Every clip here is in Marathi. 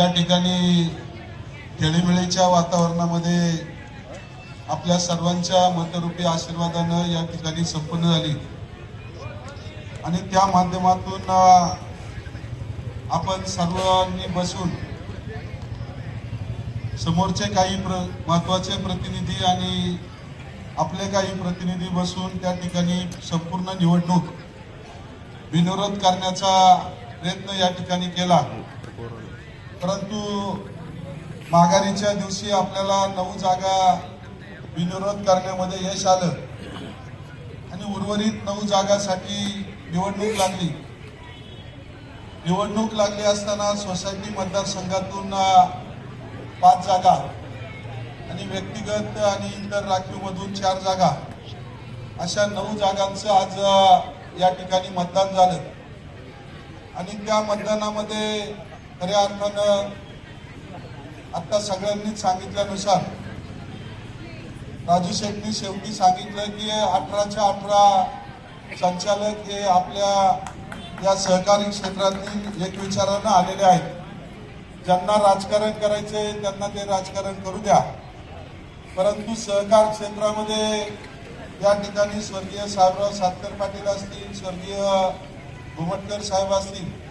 या ठिकाणी खेळीमेळीच्या वातावरणामध्ये आपल्या सर्वांच्या मतरूपी आशीर्वादानं या ठिकाणी संपन्न झाली. आणि त्या माध्यमातून आपण सर्वांनी बसून समोरचे काही प्र महत्त्वाचे प्रतिनिधी आणि आपले काही प्रतिनिधी बसून त्या ठिकाणी संपूर्ण निवडणूक बिनविरोध करण्याचा प्रयत्न या ठिकाणी केला. परंतु माघारीच्या दिवशी आपल्याला नऊ जागा बिनविरोध करण्यामध्ये यश आलं. आणि उर्वरित नऊ जागासाठी निवडणूक लागली. निवडणूक लागली असताना सोसायटी मतदारसंघातून पाच जागा आणि व्यक्तिगत आणि इतर राखीवमधून चार जागा. अशा नऊ जागांचं आज या ठिकाणी मतदान झालं. आणि त्या मतदानामध्ये खऱ्या अर्थानं आता सगळ्यांनीच सांगितल्यानुसार राजू शेठनी शेवटी सांगितलं की अठराच्या अठरा संचालक हे आपल्या या सहकारी क्षेत्रातील एक विचारानं आलेले आहेत. ज्यांना राजकारण करायचे त्यांना ते राजकारण करू द्या. परंतु सहकार क्षेत्रामध्ये या ठिकाणी स्वर्गीय साहेबराव सातकर पाटील असतील स्वर्गीय घुमटकर साहेब असतील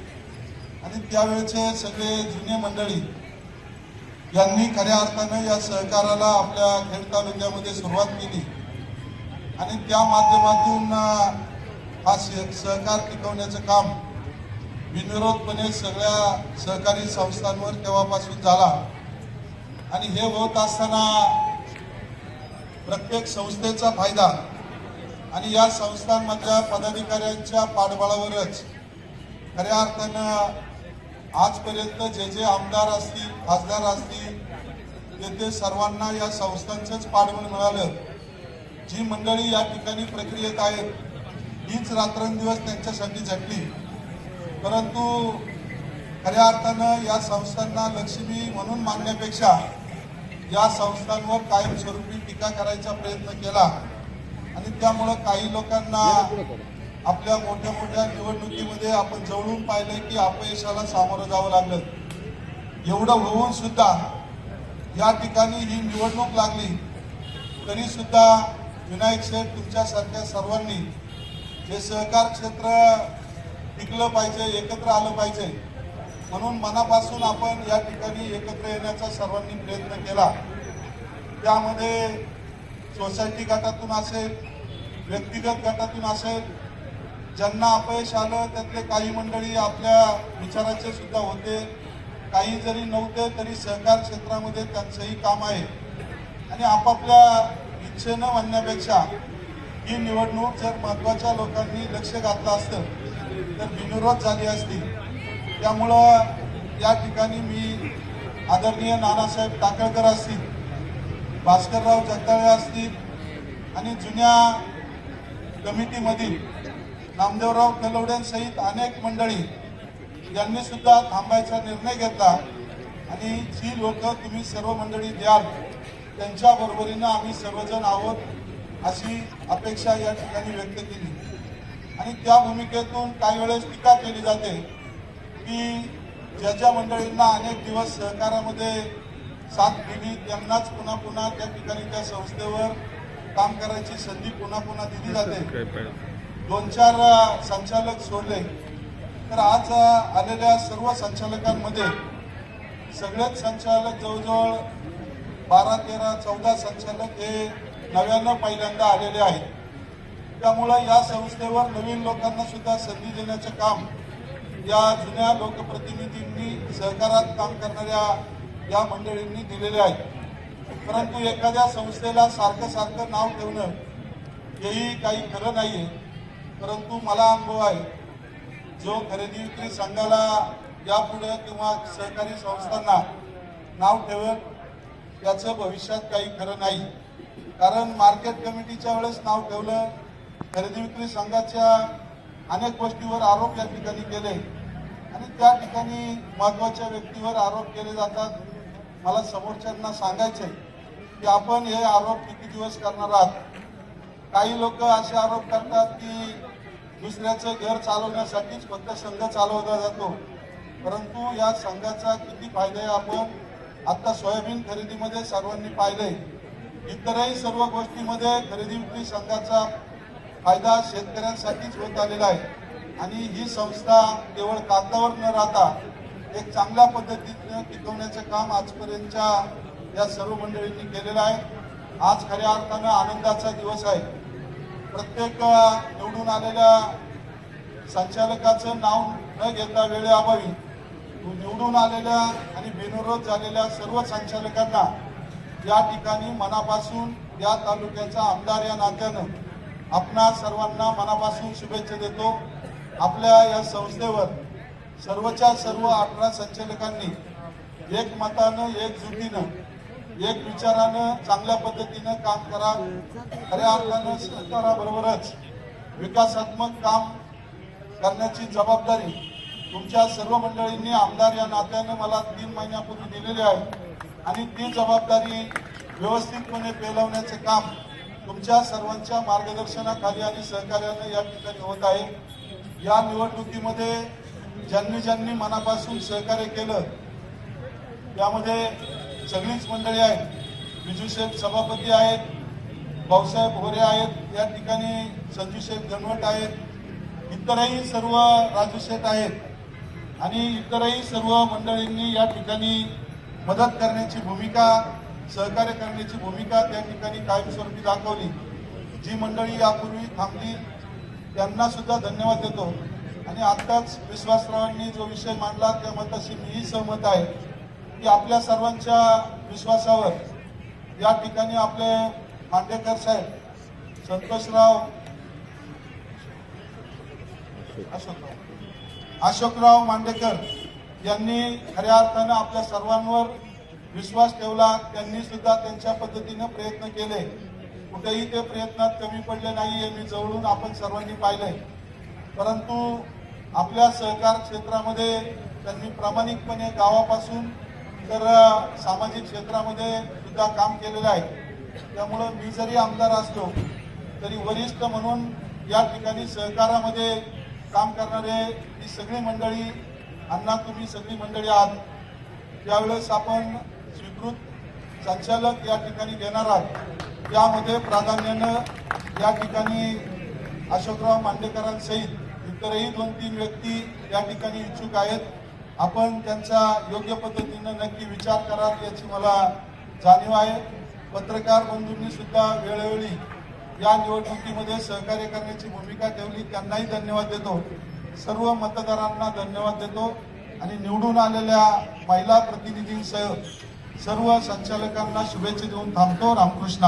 आणि त्यावेळेचे सगळे जुने मंडळी यांनी खऱ्या अर्थानं या सहकाराला आपल्या खेड तालुक्यामध्ये सुरुवात केली. आणि त्या माध्यमातून हा सहकार टिकवण्याचं काम बिनविरोधपणे सगळ्या सहकारी संस्थांवर तेव्हापासून झाला. आणि हे होत असताना प्रत्येक संस्थेचा फायदा आणि या संस्थांमधल्या पदाधिकाऱ्यांच्या पाठबळावरच खऱ्या अर्थानं आजपर्यंत जे जे आमदार असतील खासदार असतील तेथे सर्वांना या संस्थांचंच पाठबळ मिळालं. जी मंडळी या ठिकाणी प्रक्रियेत आहेत हीच रात्रंदिवस त्यांच्यासाठी झटली. परंतु खऱ्या अर्थानं या संस्थांना लक्ष्मी म्हणून मानण्यापेक्षा या संस्थांवर कायमस्वरूपी टीका करायचा प्रयत्न केला. आणि त्यामुळं काही लोकांना आपल्या मोठ्या मोठ्या निवडणुकीमध्ये आपण जवळून पाहिलं की अपयशाला सामोरं जावं लागलं. एवढं होऊन सुद्धा या ठिकाणी ही निवडणूक लागली तरी सुद्धा विनायक शेठ तुमच्यासारख्या सर्वांनी हे सहकार क्षेत्र टिकलं पाहिजे एकत्र आलं पाहिजे म्हणून मनापासून आपण या ठिकाणी एकत्र येण्याचा सर्वांनी प्रयत्न केला. त्यामध्ये सोसायटी गटातून असेल व्यक्तिगत गटातून असेल ज्यांना अपयश आलं त्यातले काही मंडळी आपल्या विचाराचे सुद्धा होते. काही जरी नव्हते तरी सहकार क्षेत्रामध्ये त्यांचंही काम आहे. आणि आपापल्या इच्छेनं म्हणण्यापेक्षा ही निवडणूक जर महत्त्वाच्या लोकांनी लक्ष घातलं असतं तर बिनविरोध झाली असती. त्यामुळं या ठिकाणी मी आदरणीय नानासाहेब टाकळकर असतील भास्करराव जगदाळे असतील आणि जुन्या कमिटीमधील नामदेवराव कलवड्यांसहित अनेक मंडळी यांनी सुद्धा थांबायचा निर्णय घेतला आणि जी लोक तुम्ही सर्व मंडळी द्याल त्यांच्या बरोबरीनं आम्ही सर्वजण आहोत अशी अपेक्षा या ठिकाणी व्यक्त केली. आणि त्या भूमिकेतून काही वेळेस टीका केली जाते की ज्या ज्या मंडळींना अनेक दिवस सहकारामध्ये साथ दिली त्यांनाच पुन्हा पुन्हा त्या ठिकाणी त्या संस्थेवर काम करायची संधी पुन्हा पुन्हा दिली जाते. दोन चार संचालक सोडले. तर आज आलेल्या सर्व संचालकांमध्ये सगळेच संचालक जवळजवळ बारा तेरा चौदा संचालक हे नव्यानं पहिल्यांदा आलेले आहेत. त्यामुळं या संस्थेवर नवीन लोकांना सुद्धा संधी देण्याचं काम या जुन्या लोकप्रतिनिधींनी सहकारात काम करणाऱ्या या मंडळींनी दिलेले आहे. परंतु एखाद्या संस्थेला सारखं सारखं नाव ठेवणं हेही काही खरं नाही आहे परंतु मला अनुभव आहे जो खरेदी विक्री संघाला यापुढे किंवा सहकारी संस्थांना नाव ठेवत त्याचं भविष्यात काही खरं नाही. कारण मार्केट कमिटीच्या वेळेस नाव ठेवलं खरेदी विक्री संघाच्या अनेक गोष्टीवर आरोप या ठिकाणी केले. आणि त्या ठिकाणी महत्त्वाच्या व्यक्तीवर आरोप केले जातात. मला समोरच्यांना सांगायचे की आपण हे आरोप किती दिवस करणार आहात? काही लोक असे आरोप करतात की दुसऱ्याचं घर चालवण्यासाठीच फक्त संघ चालवला जातो. परंतु या संघाचा किती फायदा आहे आपण आता सोयाबीन खरेदीमध्ये सर्वांनी पाहिले. इतरही सर्व गोष्टीमध्ये खरेदी विक्री संघाचा फायदा शेतकऱ्यांसाठीच होत आलेला आहे. आणि ही संस्था केवळ कागदावर न राहता एक चांगल्या पद्धतीनं टिकवण्याचं काम आजपर्यंतच्या या सर्व मंडळींनी केलेलं आहे. आज खऱ्या अर्थानं आनंदाचा दिवस आहे. प्रत्येक निवडून आलेल्या संचालकाचं नाव न घेता वेळेअभावी निवडून आलेल्या आणि बिनविरोध झालेल्या सर्व संचालकांना या ठिकाणी मनापासून या तालुक्याचा आमदार या नात्यानं आपणा सर्वांना मनापासून शुभेच्छा देतो. आपल्या या संस्थेवर सर्वच्या सर्व अठरा संचालकांनी एकमतानं एकजुटीनं एक विचारानं चांगल्या पद्धतीनं काम करा. खऱ्या अर्थानं सरकाराबरोबरच विकासात्मक काम करण्याची जबाबदारी तुमच्या सर्व मंडळींनी आमदार या नात्यानं मला तीन महिन्यापूर्वी दिलेली आहे. आणि ती जबाबदारी व्यवस्थितपणे पेलवण्याचे काम तुमच्या सर्वांच्या मार्गदर्शनाखाली आणि सहकार्यानं या ठिकाणी होत आहे. या निवडणुकीमध्ये ज्यांनी ज्यांनी मनापासून सहकार्य केलं त्यामध्ये सगळीच मंडळी आहेत. विजू सभापती आहेत. भाऊसाहेब होरे आहेत. या ठिकाणी संजू शेख गणवट आहेत. इतरही सर्व राजू शेठ आहेत. आणि इतरही सर्व मंडळींनी या ठिकाणी मदत करण्याची भूमिका सहकार्य करण्याची भूमिका त्या ठिकाणी कायमस्वरूपी दाखवली. जी मंडळी यापूर्वी थांबली त्यांना सुद्धा धन्यवाद देतो. आणि आत्ताच विश्वासरावांनी जो विषय मांडला त्या मताशी मीही सहमत आहे. की आपल्या सर्वांच्या विश्वासावर या ठिकाणी आपले मांडेकर साहेब संतोषराव अशोकराव अशोकराव मांडेकर यांनी खऱ्या अर्थानं आपल्या सर्वांवर विश्वास ठेवला. त्यांनी सुद्धा त्यांच्या पद्धतीनं प्रयत्न केले. कुठेही ते प्रयत्नात कमी पडले नाही हे मी जवळून आपण सर्वांनी पाहिले परंतु आपल्या सहकार क्षेत्रामध्ये त्यांनी प्रामाणिकपणे गावापासून तर सामाजिक क्षेत्रामध्ये सुद्धा काम केलेलं आहे. त्यामुळं मी जरी आमदार असलो तरी वरिष्ठ म्हणून या ठिकाणी सहकारामध्ये काम करणारे ही सगळी मंडळी अण्णा तुम्ही सगळी मंडळी आहात. त्यावेळेस आपण स्वीकृत संचालक या ठिकाणी देणार आहात त्यामध्ये प्राधान्यानं या ठिकाणी अशोकराव मांडेकरांसहित इतरही दोन तीन व्यक्ती या ठिकाणी इच्छुक आहेत. आपण त्यांचा योग्य पद्धतीनं नक्की विचार कराल याची मला जाणीव आहे. पत्रकार बंधूंनी सुद्धा वेळोवेळी या निवडणुकीमध्ये सहकार्य करण्याची भूमिका ठेवली. त्यांनाही धन्यवाद देतो. सर्व मतदारांना धन्यवाद देतो. आणि निवडून आलेल्या महिला प्रतिनिधींसह सर्व संचालकांना शुभेच्छा देऊन थांबतो. रामकृष्ण